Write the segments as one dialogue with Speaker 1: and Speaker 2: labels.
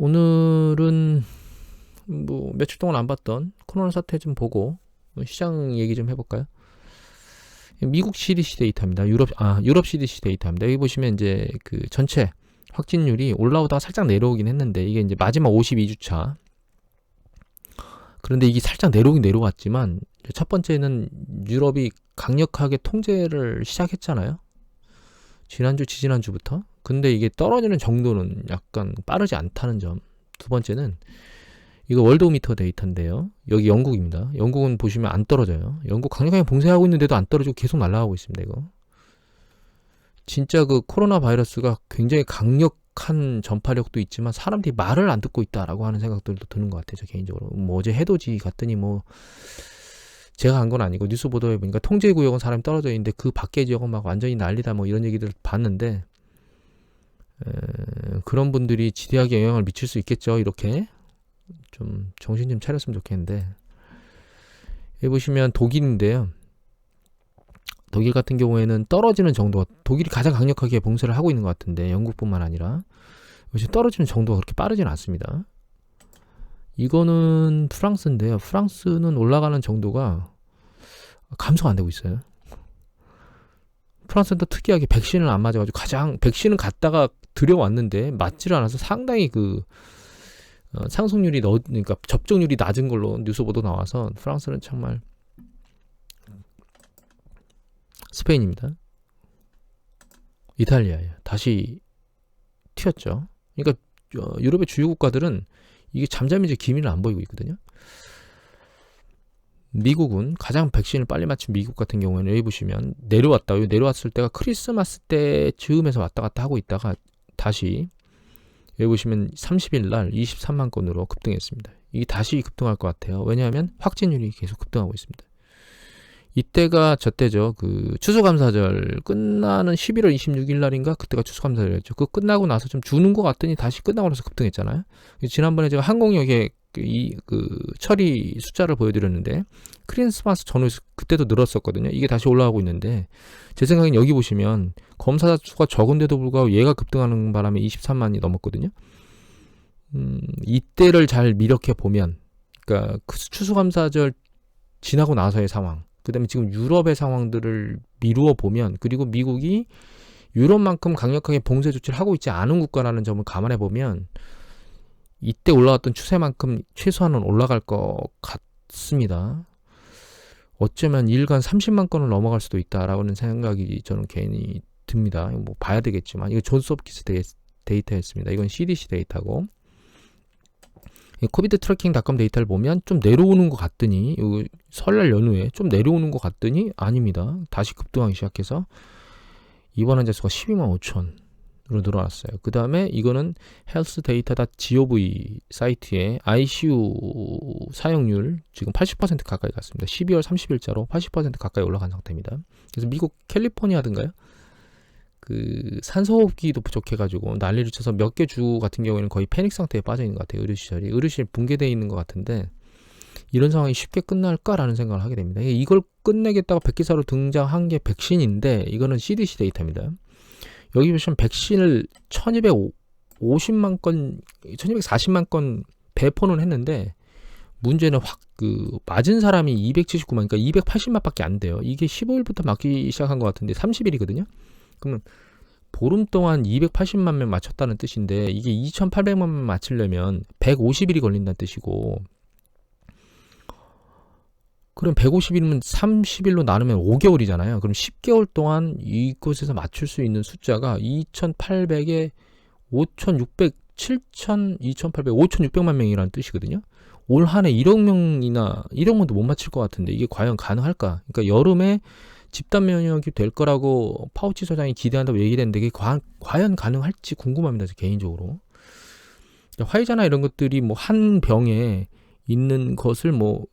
Speaker 1: 오늘은 뭐 며칠 동안 안 봤던 코로나 사태 좀 보고 시장 얘기 좀 해볼까요? 미국 CDC 데이터입니다. 유럽 아 유럽 CDC 데이터입니다. 여기 보시면 이제 그 전체 확진율이 올라오다가 살짝 내려오긴 했는데 이게 이제 마지막 52주차. 그런데 이게 살짝 내려오긴 내려왔지만 첫 번째는 유럽이 강력하게 통제를 시작했잖아요. 지난주 지지난주부터. 근데 이게 떨어지는 정도는 약간 빠르지 않다는 점. 두 번째는 이거 월드오미터 데이터인데요. 여기 영국입니다. 영국은 보시면 안 떨어져요. 영국 강력하게 봉쇄하고 있는데도 안 떨어지고 계속 날아가고 있습니다. 이거. 진짜 그 코로나 바이러스가 굉장히 강력한 전파력도 있지만 사람들이 말을 안 듣고 있다라고 하는 생각들도 드는 것 같아요. 저 개인적으로. 뭐 어제 해돋이 갔더니 뭐 제가 한 건 아니고 뉴스 보도해 보니까 통제 구역은 사람이 떨어져 있는데 그 밖의 지역은 막 완전히 난리다 뭐 이런 얘기들 봤는데 에, 그런 분들이 지대하게 영향을 미칠 수 있겠죠. 이렇게 좀 정신 좀 차렸으면 좋겠는데 여기 보시면 독일인데요. 독일 같은 경우에는 떨어지는 정도가 독일이 가장 강력하게 봉쇄를 하고 있는 것 같은데 영국뿐만 아니라 떨어지는 정도가 그렇게 빠르지는 않습니다. 이거는 프랑스인데요. 프랑스는 올라가는 정도가 감소가 안 되고 있어요. 프랑스는 또 특이하게 백신을 안 맞아가지고 가장 백신은 갔다가 들여왔는데 맞지를 않아서 상당히 그 어, 상승률이 너 그러니까 접종률이 낮은 걸로 뉴스 보도 나와서 프랑스는 정말 스페인입니다. 이탈리아예요. 다시 튀었죠. 그러니까 어, 유럽의 주요 국가들은 이게 잠잠히 이제 기미를 안 보이고 있거든요. 미국은 가장 백신을 빨리 맞춘 미국 같은 경우에는 여기 보시면 내려왔다. 여기 내려왔을 때가 크리스마스 때 즈음에서 왔다 갔다 하고 있다가 다시 여기 보시면 30일 날 23만 건으로 급등했습니다. 이게 다시 급등할 것 같아요. 왜냐하면 확진율이 계속 급등하고 있습니다. 이때가 저때죠. 그 추수감사절 끝나는 11월 26일 날인가 그때가 추수감사절이었죠. 그 끝나고 나서 좀 주는 것 같더니 다시 끝나고 나서 급등했잖아요. 지난번에 제가 항공역에 그 이그 그 처리 숫자를 보여드렸는데 크리스마스 전후에 그때도 늘었었거든요. 이게 다시 올라가고 있는데 제 생각엔 여기 보시면 검사 수가 적은데도 불구하고 얘가 급등하는 바람에 23만이 넘었거든요. 음, 이때를 잘 미력해 보면 그러니까 그 추수감사절 지나고 나서의 상황 그다음에 지금 유럽의 상황들을 미루어 보면 그리고 미국이 유럽만큼 강력하게 봉쇄 조치를 하고 있지 않은 국가라는 점을 감안해 보면 이때 올라갔던 추세만큼 최소한은 올라갈 것 같습니다. 어쩌면 일간 30만 건을 넘어갈 수도 있다라는 생각이 저는 괜히 듭니다. 뭐 봐야 되겠지만 이거 존스홉키스 데이터였습니다. 이건 CDC 데이터고 코비드 트래킹닷컴 데이터를 보면 좀 내려오는 것 같더니 설날 연후에 좀 내려오는 것 같더니 아닙니다. 다시 급등하기 시작해서 이번 환자 수가 12만 5천 으 로 늘어났어요. 그 다음에 이거는 헬스 데이터다 gov 사이트에 ICU 사용률 지금 80% 가까이 갔습니다. 12월 30일자로 80% 가까이 올라간 상태입니다. 그래서 미국 캘리포니아든가요? 그 산소호흡기도 부족해가지고 난리를 쳐서 몇 개 주 같은 경우에는 거의 패닉 상태에 빠져 있는 것 같아요. 의료시설이 의료시설 붕괴되어 있는 것 같은데 이런 상황이 쉽게 끝날까라는 생각을 하게 됩니다. 이걸 끝내겠다고 백기사로 등장한 게 백신인데 이거는 CDC 데이터입니다. 여기 보시면 백신을 1250만 건, 1240만 건 배포는 했는데 문제는 확 그 맞은 사람이 279만, 그러니까 280만 밖에 안 돼요. 이게 15일부터 맞기 시작한 것 같은데 30일이거든요. 그러면 보름 동안 280만 명 맞췄다는 뜻인데 이게 2,800만 명 맞추려면 150일이 걸린다는 뜻이고 그럼 150일이면 30일로 나누면 5개월이잖아요. 그럼 10개월 동안 이곳에서 맞출 수 있는 숫자가 2,800에 5,600, 7,000, 2,800, 5,600만 명이라는 뜻이거든요. 올 한해 1억 명이나 1억 명도 못 맞출 것 같은데 이게 과연 가능할까? 그러니까 여름에 집단 면역이 될 거라고 파우치 소장이 기대한다고 얘기했는데 이게 과, 과연 가능할지 궁금합니다. 개인적으로. 화이자나 이런 것들이 뭐 한 병에 있는 것을 뭐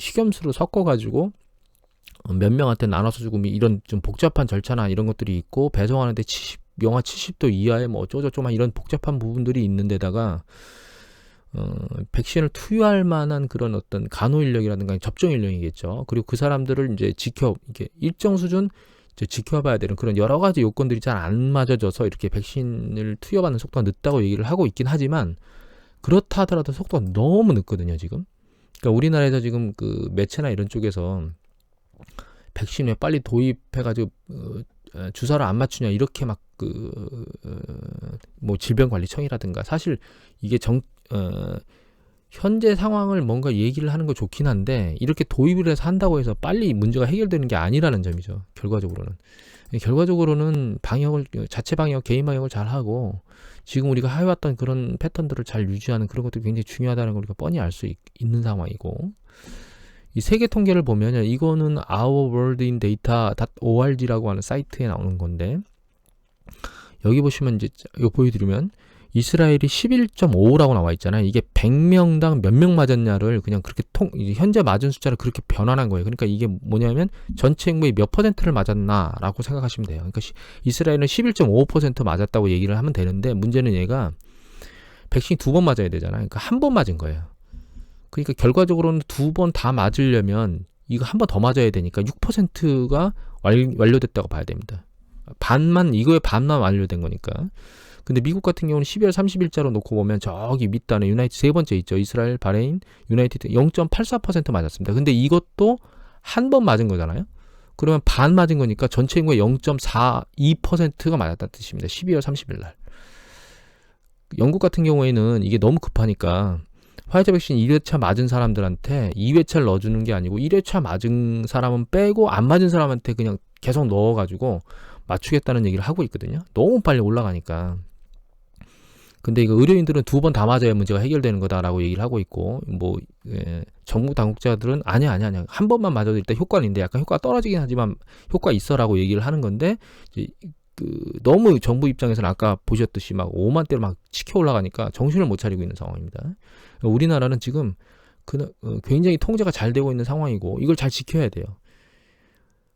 Speaker 1: 식염수로 섞어가지고 어, 몇 명한테 나눠서 주고 뭐 이런 좀 복잡한 절차나 이런 것들이 있고 배송하는데 70, 영하 70도 이하의 뭐 어쩌고저쩌고 이런 복잡한 부분들이 있는데다가 어, 백신을 투여할 만한 그런 어떤 간호 인력이라든가 접종 인력이겠죠. 그리고 그 사람들을 이제 지켜 이게 일정 수준 이제 지켜봐야 되는 그런 여러 가지 요건들이 잘 안 맞아져서 이렇게 백신을 투여받는 속도가 늦다고 얘기를 하고 있긴 하지만 그렇다 하더라도 속도가 너무 늦거든요, 지금. 그러니까 우리나라에서 지금 그 매체나 이런 쪽에서 백신 왜 빨리 도입해가지고 어, 어, 주사를 안 맞추냐 이렇게 막 그뭐 질병관리청이라든가 사실 이게 정 어, 현재 상황을 뭔가 얘기를 하는 거 좋긴 한데 이렇게 도입을 해서 한다고 해서 빨리 문제가 해결되는 게 아니라는 점이죠. 결과적으로는 결과적으로는 방역을 자체 방역, 개인 방역을 잘 하고 지금 우리가 해왔던 그런 패턴들을 잘 유지하는 그런 것도 굉장히 중요하다는 걸 우리가 뻔히 알 수 있는 상황이고. 이 세계 통계를 보면 이거는 Our World in Data.org라고 하는 사이트에 나오는 건데 여기 보시면 이제 이거 보여드리면 이스라엘이 11.5라고 나와 있잖아요. 이게 100명당 몇 명 맞았냐를 그냥 그렇게 통 현재 맞은 숫자를 그렇게 변환한 거예요. 그러니까 이게 뭐냐면 전체 인구의 몇 퍼센트를 맞았나라고 생각하시면 돼요. 그러니까 시, 이스라엘은 11.5% 맞았다고 얘기를 하면 되는데 문제는 얘가 백신 두 번 맞아야 되잖아요. 그러니까 한 번 맞은 거예요. 그러니까 결과적으로는 두 번 다 맞으려면 이거 한 번 더 맞아야 되니까 6%가 완료됐다고 봐야 됩니다. 반만 이거의 반만 완료된 거니까. 근데 미국 같은 경우는 12월 30일자로 놓고 보면 저기 밑단에 유나이트 세 번째 있죠. 이스라엘, 바레인, 유나이티드 0.84% 맞았습니다. 근데 이것도 한 번 맞은 거잖아요. 그러면 반 맞은 거니까 전체 인구의 0.42%가 맞았다는 뜻입니다. 12월 30일 날. 영국 같은 경우에는 이게 너무 급하니까 화이자 백신 1회차 맞은 사람들한테 2회차를 넣어주는 게 아니고 1회차 맞은 사람은 빼고 안 맞은 사람한테 그냥 계속 넣어가지고 맞추겠다는 얘기를 하고 있거든요. 너무 빨리 올라가니까. 근데 이거 의료인들은 두 번 다 맞아야 문제가 해결되는 거다라고 얘기를 하고 있고 뭐 예, 정부 당국자들은 아니야 아니야 아니야 한 번만 맞아도 일단 효과는 있는데 약간 효과가 떨어지긴 하지만 효과 있어라고 얘기를 하는 건데 이제 그 너무 정부 입장에서는 아까 보셨듯이 막 5만 대로 막 치켜 올라가니까 정신을 못 차리고 있는 상황입니다. 우리나라는 지금 그 어, 굉장히 통제가 잘 되고 있는 상황이고 이걸 잘 지켜야 돼요.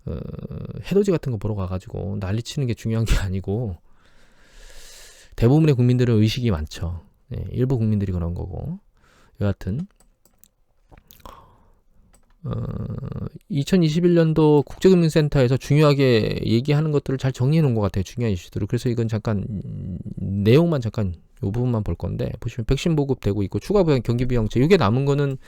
Speaker 1: 어, 해돋이 같은 거 보러 가가지고 난리 치는 게 중요한 게 아니고 대부분의 국민들은 의식이 많죠. 네, 일부 국민들이 그런 거고 여하튼 어, 2021년도 국제금융센터에서 중요하게 얘기하는 것들을 잘 정리해 놓은 것 같아요. 중요한 이슈들을. 그래서 이건 잠깐 음, 내용만 잠깐 이 부분만 볼 건데 보시면 백신 보급되고 있고 추가 경기 비용제 이게 남은 거는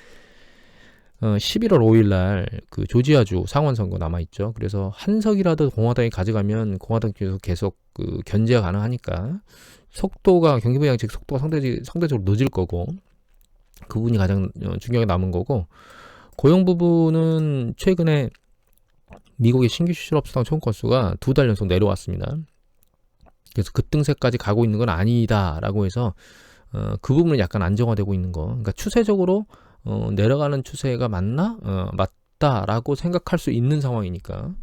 Speaker 1: 어, 11월 5일 날 그 조지아주 상원 선거 남아 있죠. 그래서 한 석이라도 공화당이 가져가면 공화당 쪽에서 계속 그 견제가 가능하니까 속도가 경기 부양책 속도가 상대 상대적으로 늦을 거고 그 부분이 가장 어, 중요하게 남은 거고 고용 부분은 최근에 미국의 신규 실업수당 총 건수가 두 달 연속 내려왔습니다. 그래서 급등세까지 가고 있는 건 아니다라고 해서 어, 그 부분은 약간 안정화되고 있는 거. 그러니까 추세적으로 어, 내려가는 추세가 맞나? 어, 맞다라고 생각할 수 있는 상황이니까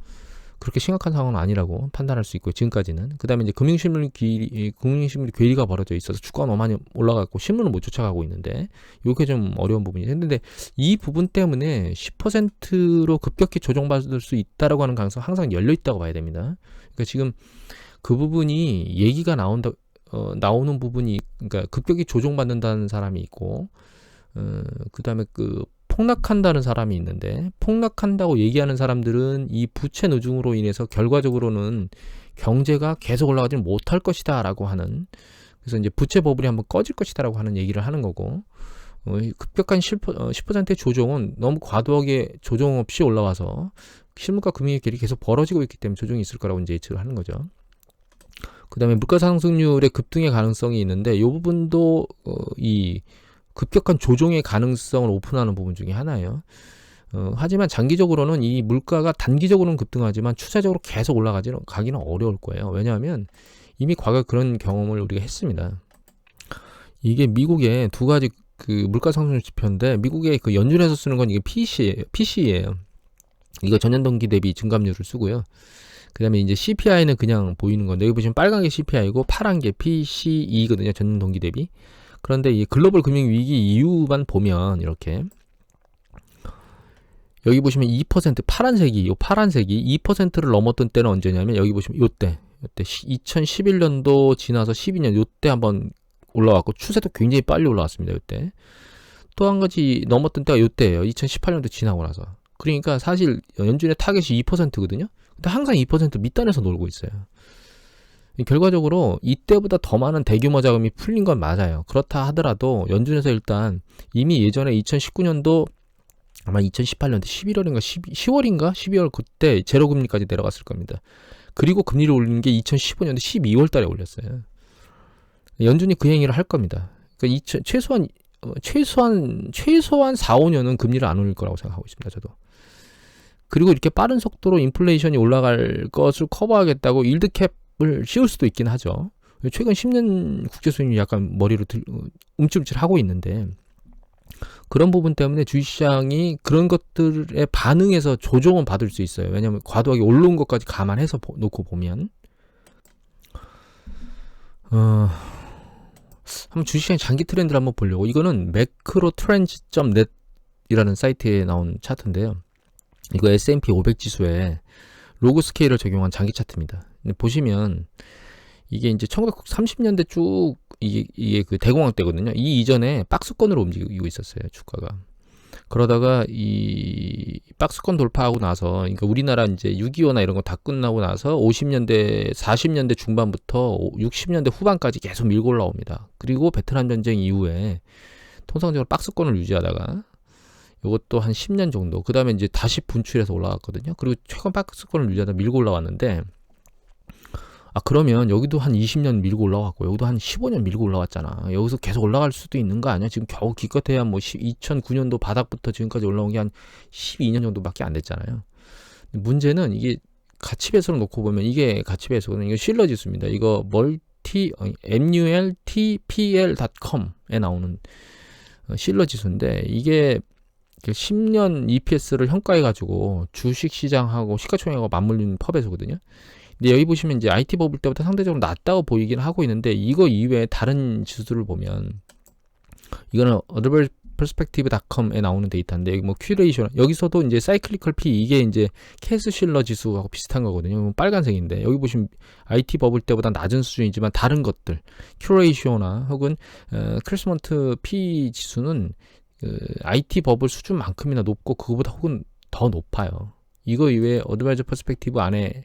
Speaker 1: 그렇게 심각한 상황은 아니라고 판단할 수 있고 지금까지는 그다음에 이제 금융실물 기 금융실물 괴리가 벌어져 있어서 주가가 너무 많이 올라갔고 실물은 못 쫓아가고 있는데 이게 좀 어려운 부분이 있는데 이 부분 때문에 10%로 급격히 조정받을 수 있다라고 하는 가능성 항상 열려 있다고 봐야 됩니다. 그러니까 지금 그 부분이 얘기가 나온다 어, 나오는 부분이 그러니까 급격히 조정받는다는 사람이 있고 어, 그다음에 그 폭락한다는 사람이 있는데 폭락한다고 얘기하는 사람들은 이 부채 누중으로 인해서 결과적으로는 경제가 계속 올라가지 못할 것이다라고 하는 그래서 이제 부채 버블이 한번 꺼질 것이다라고 하는 얘기를 하는 거고 어, 급격한 10%, 어, 10%의 조정은 너무 과도하게 조정 없이 올라와서 실물과 금융의 길이 계속 벌어지고 있기 때문에 조정이 있을 거라고 이제 예측을 하는 거죠. 그 다음에 물가 상승률의 급등의 가능성이 있는데 이 부분도 어, 이 급격한 조정의 가능성을 오픈하는 부분 중에 하나예요. 어, 하지만 장기적으로는 이 물가가 단기적으로는 급등하지만 추세적으로 계속 올라가지는 가기는 어려울 거예요. 왜냐하면 이미 과거 그런 경험을 우리가 했습니다. 이게 미국의 두 가지 그 물가 상승 지표인데 미국의 그 연준에서 쓰는 건 이게 PC예요. 이거 전년 동기 대비 증감률을 쓰고요. 그다음에 이제 CPI는 그냥 보이는 건데 여기 보시면 빨간 게 CPI고 파란 게 PCE거든요. 전년 동기 대비. 그런데 이 글로벌 금융 위기 이후만 보면 이렇게 여기 보시면 2% 파란색이 요 파란색이 2%를 넘었던 때는 언제냐면 여기 보시면 요때 요때 2011년도 지나서 12년 요때 한번 올라왔고 추세도 굉장히 빨리 올라왔습니다. 요때 또 한 가지 넘었던 때가 요때예요. 2018년도 지나고 나서 그러니까 사실 연준의 타겟이 2%거든요. 근데 항상 2% 밑단에서 놀고 있어요. 결과적으로 이때보다 더 많은 대규모 자금이 풀린 건 맞아요. 그렇다 하더라도 연준에서 일단 이미 예전에 2019년도 아마 2018년도 11월인가 12, 10월인가 12월 그때 제로 금리까지 내려갔을 겁니다. 그리고 금리를 올린 게 2015년도 12월 달에 올렸어요. 연준이 그 행위를 할 겁니다. 그러니까 2000, 최소한 어, 최소한 최소한 4, 5년은 금리를 안 올릴 거라고 생각하고 있습니다. 저도. 그리고 이렇게 빠른 속도로 인플레이션이 올라갈 것을 커버하겠다고 일드캡 을 씌울 수도 있긴 하죠. 최근 10년 국제 수익률이 약간 머리로 들, 어, 움찔움찔 하고 있는데 그런 부분 때문에 주식시장이 그런 것들에 반응해서 조정은 받을 수 있어요. 왜냐하면 과도하게 올라온 것까지 감안해서 보, 놓고 보면 어, 한번 주식시장 장기 트렌드를 한번 보려고 이거는 매크로 트렌즈.net이라는 사이트에 나온 차트인데요. 이거 S&P 500 지수에 로그 스케일을 적용한 장기 차트입니다. 보시면 이게 이제 1930년대 쭉 이게, 이게 그 대공황 때거든요. 이 이전에 박스권으로 움직이고 있었어요, 주가가. 그러다가 이 박스권 돌파하고 나서 그러니까 우리나라 이제 6.25나 이런 거 다 끝나고 나서 50년대 40년대 중반부터 60년대 후반까지 계속 밀고 올라옵니다. 그리고 베트남 전쟁 이후에 통상적으로 박스권을 유지하다가 이것도 한 10년 정도. 그 다음에 이제 다시 분출해서 올라갔거든요. 그리고 최근 박스권을 유지하다 밀고 올라왔는데, 아, 그러면 여기도 한 20년 밀고 올라왔고, 여기도 한 15년 밀고 올라왔잖아. 여기서 계속 올라갈 수도 있는 거 아니야? 지금 겨우 기껏해야 뭐 2009년도 바닥부터 지금까지 올라온 게 한 12년 정도밖에 안 됐잖아요. 문제는 이게 가치 배수를 놓고 보면 이게 가치 배수거든요. 이거 실러 지수입니다. 이거 멀티, multipl.com에 나오는 어, 실러 지수인데, 이게 10년 EPS를 평가해 가지고 주식 시장하고 시가총액하고 맞물리는 펍에서거든요. 근데 여기 보시면 이제 IT 버블 때보다 상대적으로 낮다고 보이긴 하고 있는데 이거 이외에 다른 지수들을 보면 이거는 어드벌 퍼스펙티브닷컴에 나오는 데이터인데 뭐 큐레이션 여기서도 이제 사이클리컬 P 이게 이제 캐스 실러 지수하고 비슷한 거거든요. 빨간색인데 여기 보시면 IT 버블 때보다 낮은 수준이지만 다른 것들 큐레이션나 혹은 어, 크리스먼트 P 지수는 그 IT 버블 수준만큼이나 높고 그거보다 혹은 더 높아요. 이거 이외에 어드바이저 퍼스펙티브 안에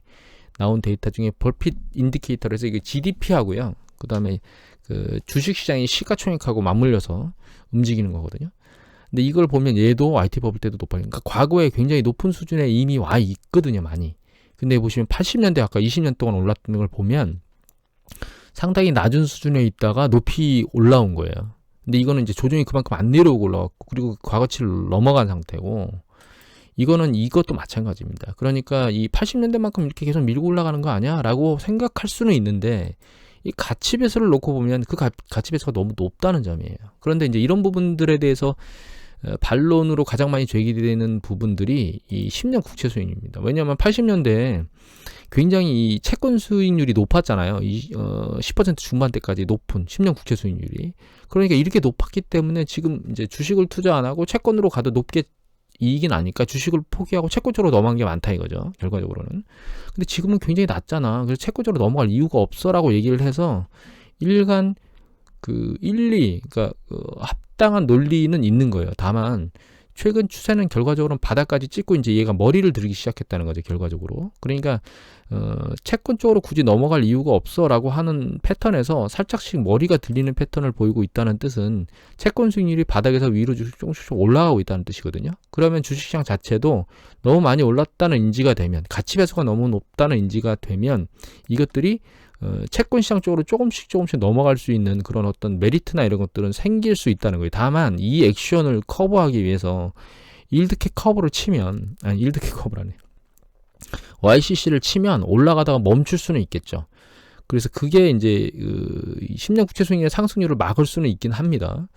Speaker 1: 나온 데이터 중에 벌핏 인디케이터에서 이게 GDP하고요. 그다음에 그 주식 시장이 시가총액하고 맞물려서 움직이는 거거든요. 근데 이걸 보면 얘도 IT 버블 때도 높아요. 그러니까 과거에 굉장히 높은 수준에 이미 와 있거든요, 많이. 근데 보시면 80년대 아까 20년 동안 올랐던 걸 보면 상당히 낮은 수준에 있다가 높이 올라온 거예요. 근데 이거는 이제 조정이 그만큼 안 내려오고 올라왔고 그리고 과거치를 넘어간 상태고 이거는 이것도 마찬가지입니다. 그러니까 이 80년대만큼 이렇게 계속 밀고 올라가는 거 아니야 라고 생각할 수는 있는데 이 가치 배수를 놓고 보면 그 가, 가치 배수가 너무 높다는 점이에요. 그런데 이제 이런 부분들에 대해서 어, 반론으로 가장 많이 제기되는 부분들이 이 10년 국채 수익입니다. 왜냐하면 80년대에 굉장히 이 채권 수익률이 높았잖아요. 이, 어, 10% 중반대까지 높은 10년 국채 수익률이. 그러니까 이렇게 높았기 때문에 지금 이제 주식을 투자 안 하고 채권으로 가도 높게 이익이 나니까 주식을 포기하고 채권 쪽으로 넘어간 게 많다 이거죠. 결과적으로는. 근데 지금은 굉장히 낮잖아. 그래서 채권 쪽으로 넘어갈 이유가 없어라고 얘기를 해서 일간 그 일리 그러니까 그 합당한 논리는 있는 거예요. 다만 최근 추세는 결과적으로는 바닥까지 찍고 이제 얘가 머리를 들기 시작했다는 거죠. 결과적으로. 그러니까 어, 채권 쪽으로 굳이 넘어갈 이유가 없어라고 하는 패턴에서 살짝씩 머리가 들리는 패턴을 보이고 있다는 뜻은 채권 수익률이 바닥에서 위로 조금씩 올라가고 있다는 뜻이거든요. 그러면 주식시장 자체도 너무 많이 올랐다는 인지가 되면 가치 배수가 너무 높다는 인지가 되면 이것들이 어, 채권 시장 쪽으로 조금씩 조금씩 넘어갈 수 있는 그런 어떤 메리트나 이런 것들은 생길 수 있다는 거예요. 다만 이 액션을 커버하기 위해서 일드캡 커버를 치면 아니 일드캡 커버라네. YCC를 치면 올라가다가 멈출 수는 있겠죠. 그래서 그게 이제 그 10년 국채 수익의 상승률을 막을 수는 있긴 합니다.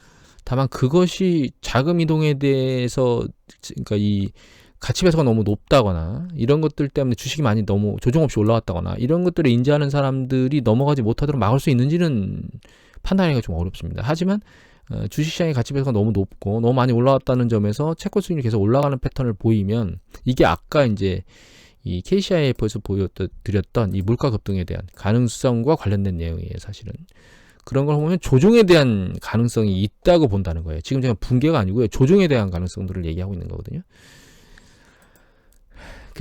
Speaker 1: 다만 그것이 자금 이동에 대해서 그러니까 이 가치 배수가 너무 높다거나 이런 것들 때문에 주식이 많이 너무 조정 없이 올라왔다거나 이런 것들을 인지하는 사람들이 넘어가지 못하도록 막을 수 있는지는 판단하기가 좀 어렵습니다. 하지만 어, 주식시장의 가치 배수가 너무 높고 너무 많이 올라왔다는 점에서 채권 수익률이 계속 올라가는 패턴을 보이면 이게 아까 이제 이 KCIF에서 보여드렸던 이 물가 급등에 대한 가능성과 관련된 내용이에요, 사실은. 그런 걸 보면 조종에 대한 가능성이 있다고 본다는 거예요. 지금 제가 붕괴가 아니고요. 조종에 대한 가능성들을 얘기하고 있는 거거든요.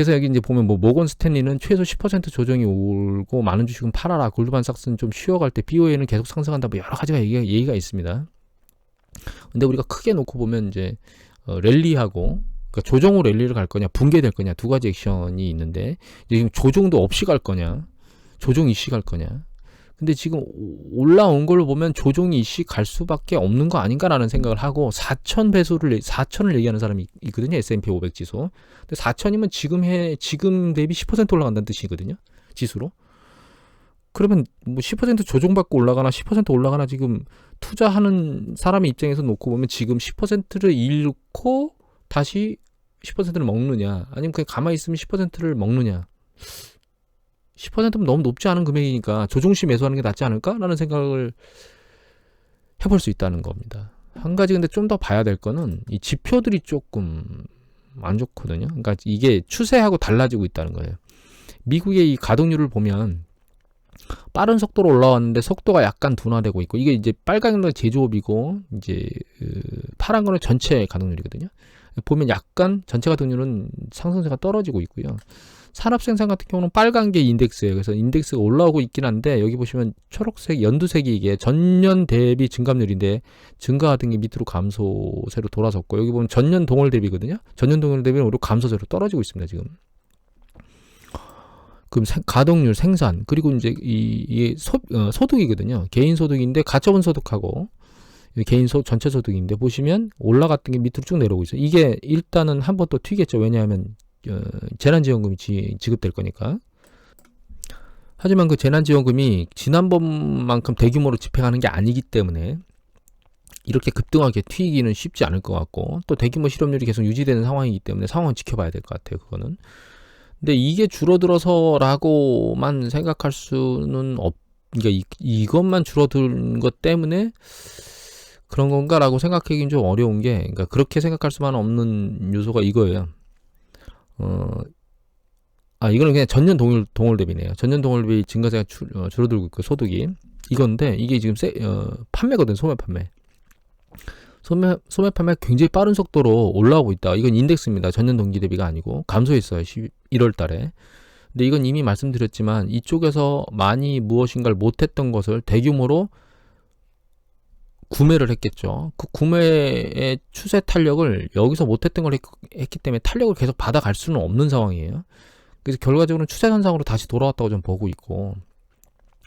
Speaker 1: 그래서 여기 이제 보면 뭐 모건 스탠리는 최소 10% 조정이 오고 많은 주식은 팔아라. 골드만삭스는 좀 쉬어갈 때 BOA는 계속 상승한다. 뭐 여러 가지가 얘기가, 얘기가 있습니다. 근데 우리가 크게 놓고 보면 이제 어, 랠리하고 그러니까 조정으로 랠리를 갈 거냐 붕괴될 거냐 두 가지 액션이 있는데 지금 조정도 없이 갈 거냐 조정 이씨 갈 거냐 근데 지금 올라온 걸로 보면 조정이 이씨 갈 수밖에 없는 거 아닌가라는 생각을 하고 4천 배수를 4천을 얘기하는 사람이 있거든요 S&P 500 지수. 근데 4천이면 지금 해 지금 대비 10% 올라간다는 뜻이거든요 지수로. 그러면 뭐 10% 조정받고 올라가나 10% 올라가나 지금 투자하는 사람의 입장에서 놓고 보면 지금 10%를 잃고 다시 10%를 먹느냐 아니면 그냥 가만히 있으면 10%를 먹느냐 10%면 너무 높지 않은 금액이니까 조종시 매수하는 게 낫지 않을까라는 생각을 해볼 수 있다는 겁니다. 한 가지 근데 좀 더 봐야 될 거는 이 지표들이 조금 안 좋거든요. 그러니까 이게 추세하고 달라지고 있다는 거예요. 미국의 이 가동률을 보면 빠른 속도로 올라왔는데 속도가 약간 둔화되고 있고 이게 이제 빨간 건 제조업이고 이제 그 파란 거는 전체 가동률이거든요. 보면 약간 전체 가동률은 상승세가 떨어지고 있고요. 산업 생산 같은 경우는 빨간 게 인덱스예요. 그래서 인덱스가 올라오고 있긴 한데 여기 보시면 초록색, 연두색이 이게 전년 대비 증감률인데 증가하던 게 밑으로 감소세로 돌아섰고 여기 보면 전년 동월 대비거든요. 전년 동월 대비는 오히려 감소세로 떨어지고 있습니다. 지금. 그럼 생, 가동률, 생산 그리고 이제 이, 이게 소, 어, 소득이거든요. 개인 소득인데 가처분 소득하고 개인 소 전체 소득인데 보시면 올라갔던 게 밑으로 쭉 내려오고 있어요. 이게 일단은 한 번 또 튀겠죠. 왜냐하면 어, 재난지원금이 지, 지급될 거니까. 하지만 그 재난지원금이 지난번만큼 대규모로 집행하는 게 아니기 때문에 이렇게 급등하게 튀기는 쉽지 않을 것 같고 또 대규모 실업률이 계속 유지되는 상황이기 때문에 상황을 지켜봐야 될 것 같아요. 그거는. 근데 이게 줄어들어서라고만 생각할 수는 없. 그러니까 이, 이것만 줄어든 것 때문에 그런 건가라고 생각하기는 좀 어려운 게, 그러니까 그렇게 생각할 수만 없는 요소가 이거예요. 어, 아, 이거는 그냥 전년 동월, 동월 대비네요. 전년 동월 대비 증가세가 줄, 어, 줄어들고 있고, 소득이. 이건데, 이게 지금 세, 어, 판매거든, 소매 판매. 소매, 소매 판매 굉장히 빠른 속도로 올라오고 있다. 이건 인덱스입니다. 전년 동기 대비가 아니고, 감소했어요. 1월 달에. 근데 이건 이미 말씀드렸지만, 이쪽에서 많이 무엇인가를 못했던 것을 대규모로 구매를 했겠죠. 그 구매의 추세 탄력을 여기서 못했던 걸 했, 기 때문에 탄력을 계속 받아갈 수는 없는 상황이에요. 그래서 결과적으로는 추세선상으로 다시 돌아왔다고 좀 보고 있고,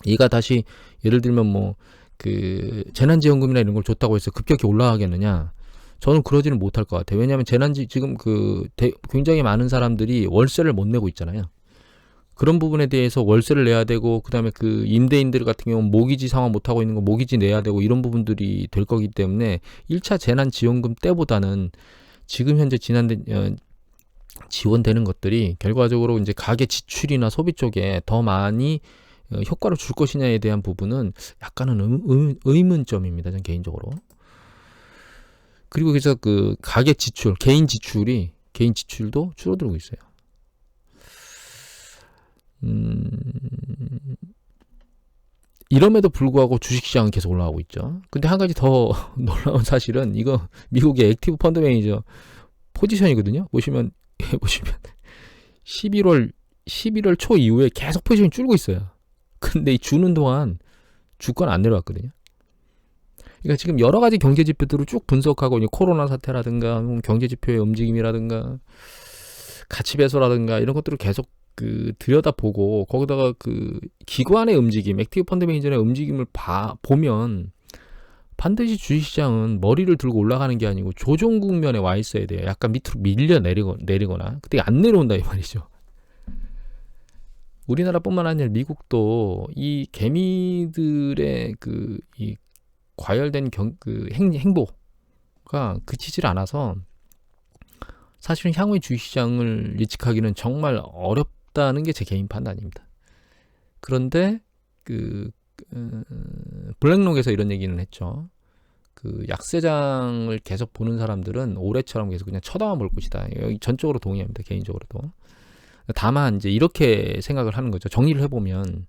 Speaker 1: 얘가 다시 예를 들면 뭐 그 재난지원금이나 이런 걸 줬다고 해서 급격히 올라가겠느냐? 저는 그러지는 못할 것 같아요. 왜냐하면 재난지 지금 그 대, 굉장히 많은 사람들이 월세를 못 내고 있잖아요. 그런 부분에 대해서 월세를 내야 되고 그다음에 그 임대인들 같은 경우는 모기지 상환 못 하고 있는 거 모기지 내야 되고 이런 부분들이 될 거기 때문에 1차 재난 지원금 때보다는 지금 현재 지난된 어, 지원되는 것들이 결과적으로 이제 가계 지출이나 소비 쪽에 더 많이 어, 효과를 줄 것이냐에 대한 부분은 약간은 의, 의, 의문점입니다. 전 개인적으로. 그리고 그래서 그 가계 지출, 개인 지출이 개인 지출도 줄어들고 있어요. 음, 이럼에도 불구하고 주식시장은 계속 올라가고 있죠. 근데 한 가지 더 놀라운 사실은 이거 미국의 액티브 펀드 매니저 포지션이거든요. 보시면 보시면 11월 11월 초 이후에 계속 포지션이 줄고 있어요. 근데 이 주는 동안 주권 안 내려왔거든요. 그러니까 지금 여러 가지 경제 지표들을 쭉 분석하고 코로나 사태라든가 경제 지표의 움직임이라든가 가치 배소라든가 이런 것들을 계속 그 들여다보고 거기다가 그 기관의 움직임, 액티브 펀드 매니저의 움직임을 봐 보면 반드시 주식시장은 머리를 들고 올라가는 게 아니고 조정 국면에 와 있어야 돼요. 약간 밑으로 밀려 내리거, 내리거나 그때 안 내려온다 이 말이죠. 우리나라뿐만 아니라 미국도 이 개미들의 그 이 과열된 경, 그 행, 행보가 그치질 않아서 사실은 향후의 주식시장을 예측하기는 정말 어렵 없다는 게 제 개인 판단입니다. 그런데 그 어, 블랙록에서 이런 얘기는 했죠. 그 약세장을 계속 보는 사람들은 올해처럼 계속 그냥 쳐다만 볼 것이다. 여기 전적으로 동의합니다. 개인적으로도. 다만 이제 이렇게 생각을 하는 거죠. 정리를 해보면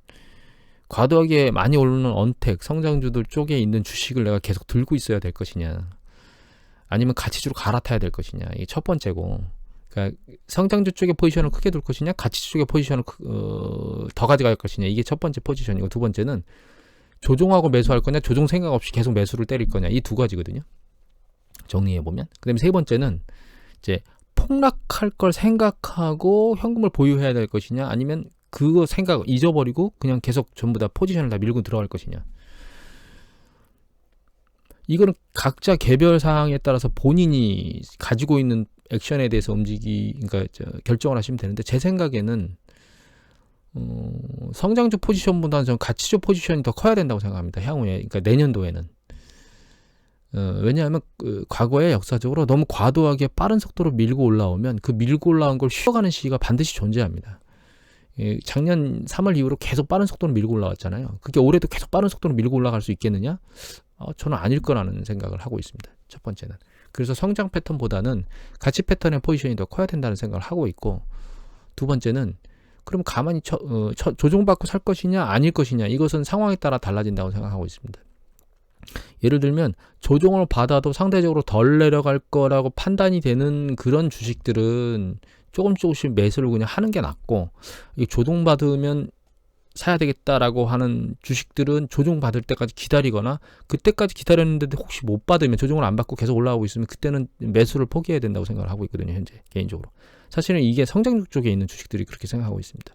Speaker 1: 과도하게 많이 오르는 언택 성장주들 쪽에 있는 주식을 내가 계속 들고 있어야 될 것이냐, 아니면 가치주로 갈아타야 될 것이냐. 이게 첫 번째고 그러니까 성장주 쪽에 포지션을 크게 둘 것이냐, 가치 쪽에 포지션을 크- 어, 더 가져갈 것이냐 이게 첫 번째 포지션이고 두 번째는 조종하고 매수할 거냐, 조종 생각 없이 계속 매수를 때릴 거냐 이 두 가지거든요. 정리해 보면. 그다음에 세 번째는 이제 폭락할 걸 생각하고 현금을 보유해야 될 것이냐, 아니면 그거 생각 잊어버리고 그냥 계속 전부 다 포지션을 다 밀고 들어갈 것이냐. 이거는 각자 개별 사항에 따라서 본인이 가지고 있는 액션에 대해서 움직이, 그러니까 저, 결정을 하시면 되는데 제 생각에는 어, 성장주 포지션보다는 전 가치주 포지션이 더 커야 된다고 생각합니다. 향후에, 그러니까 내년도에는. 어, 왜냐하면 그 과거에 역사적으로 너무 과도하게 빠른 속도로 밀고 올라오면 그 밀고 올라온 걸 쉬어가는 시기가 반드시 존재합니다. 예, 작년 3월 이후로 계속 빠른 속도로 밀고 올라왔잖아요. 그게 올해도 계속 빠른 속도로 밀고 올라갈 수 있겠느냐? 어, 저는 아닐 거라는 생각을 하고 있습니다. 첫 번째는. 그래서 성장 패턴보다는 가치 패턴의 포지션이 더 커야 된다는 생각을 하고 있고, 두 번째는 그럼 가만히 처, 어, 처- 조종받고 살 것이냐 아닐 것이냐 이것은 상황에 따라 달라진다고 생각하고 있습니다. 예를 들면 조종을 받아도 상대적으로 덜 내려갈 거라고 판단이 되는 그런 주식들은 조금 조금씩 매수를 그냥 하는 게 낫고 이 조종받으면 사야 되겠다라고 하는 주식들은 조종받을 때까지 기다리거나 그때까지 기다렸는데 혹시 못 받으면 조종을 안 받고 계속 올라가고 있으면 그때는 매수를 포기해야 된다고 생각을 하고 있거든요 현재 개인적으로 사실은 이게 성장주 쪽에 있는 주식들이 그렇게 생각하고 있습니다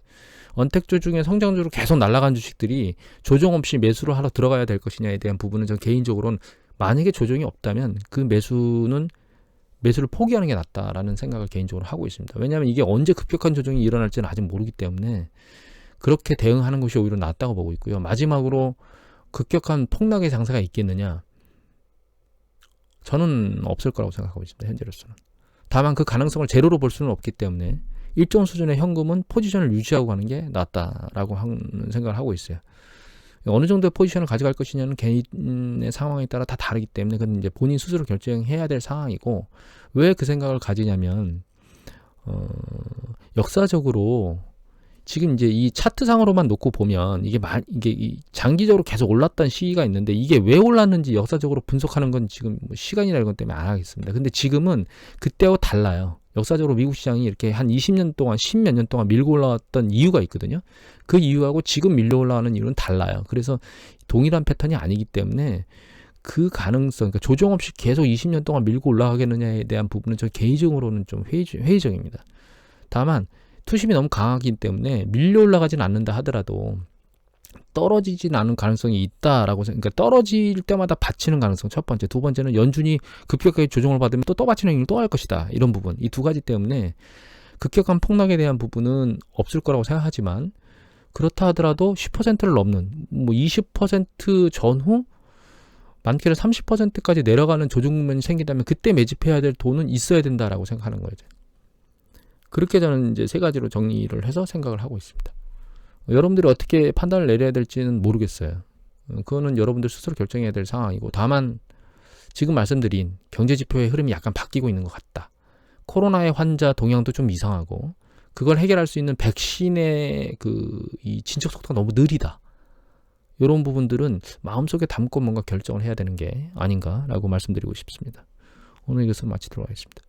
Speaker 1: 언택주 중에 성장주로 계속 날아간 주식들이 조정 없이 매수를 하러 들어가야 될 것이냐에 대한 부분은 전 개인적으로는 만약에 조정이 없다면 그 매수는 매수를 포기하는 게 낫다라는 생각을 개인적으로 하고 있습니다. 왜냐하면 이게 언제 급격한 조정이 일어날지는 아직 모르기 때문에 그렇게 대응하는 것이 오히려 낫다고 보고 있고요. 마지막으로 급격한 폭락의 장세가 있겠느냐? 저는 없을 거라고 생각하고 있습니다. 현재로서는. 다만 그 가능성을 제로로 볼 수는 없기 때문에 일정 수준의 현금은 포지션을 유지하고 가는 게 낫다라고 하는 생각을 하고 있어요. 어느 정도의 포지션을 가져갈 것이냐는 개인의 상황에 따라 다 다르기 때문에 그건 이제 본인 스스로 결정해야 될 상황이고 왜 그 생각을 가지냐면 어, 역사적으로 지금 이제 이 차트상으로만 놓고 보면 이게 말 이게 이 장기적으로 계속 올랐던 시기가 있는데 이게 왜 올랐는지 역사적으로 분석하는 건 지금 뭐 시간이나 이런 것 때문에 안 하겠습니다. 근데 지금은 그때와 달라요. 역사적으로 미국 시장이 이렇게 한 20년 동안 10몇 년 동안 밀고 올라왔던 이유가 있거든요. 그 이유하고 지금 밀려 올라가는 이유는 달라요. 그래서 동일한 패턴이 아니기 때문에 그 가능성, 그러니까 조정 없이 계속 20년 동안 밀고 올라가겠느냐에 대한 부분은 저 개인적으로는 좀 회의, 회의적입니다. 다만 투심이 너무 강하기 때문에 밀려 올라가진 않는다 하더라도 떨어지진 않은 가능성이 있다라고 생각. 그러니까 떨어질 때마다 받치는 가능성 첫 번째, 두 번째는 연준이 급격하게 조정을 받으면 또또 받치는 행위를 또 할 것이다. 이런 부분 이 두 가지 때문에 급격한 폭락에 대한 부분은 없을 거라고 생각하지만 그렇다 하더라도 10%를 넘는 뭐 20% 전후 많게는 30%까지 내려가는 조정 국면이 생긴다면 그때 매집해야 될 돈은 있어야 된다라고 생각하는 거죠. 그렇게 저는 이제 세 가지로 정리를 해서 생각을 하고 있습니다. 여러분들이 어떻게 판단을 내려야 될지는 모르겠어요. 어, 그거는 여러분들 스스로 결정해야 될 상황이고 다만 지금 말씀드린 경제 지표의 흐름이 약간 바뀌고 있는 것 같다. 코로나의 환자 동향도 좀 이상하고 그걸 해결할 수 있는 백신의 그 이 진척 속도가 너무 느리다. 이런 부분들은 마음속에 담고 뭔가 결정을 해야 되는 게 아닌가라고 말씀드리고 싶습니다. 오늘 이것을 마치도록 하겠습니다.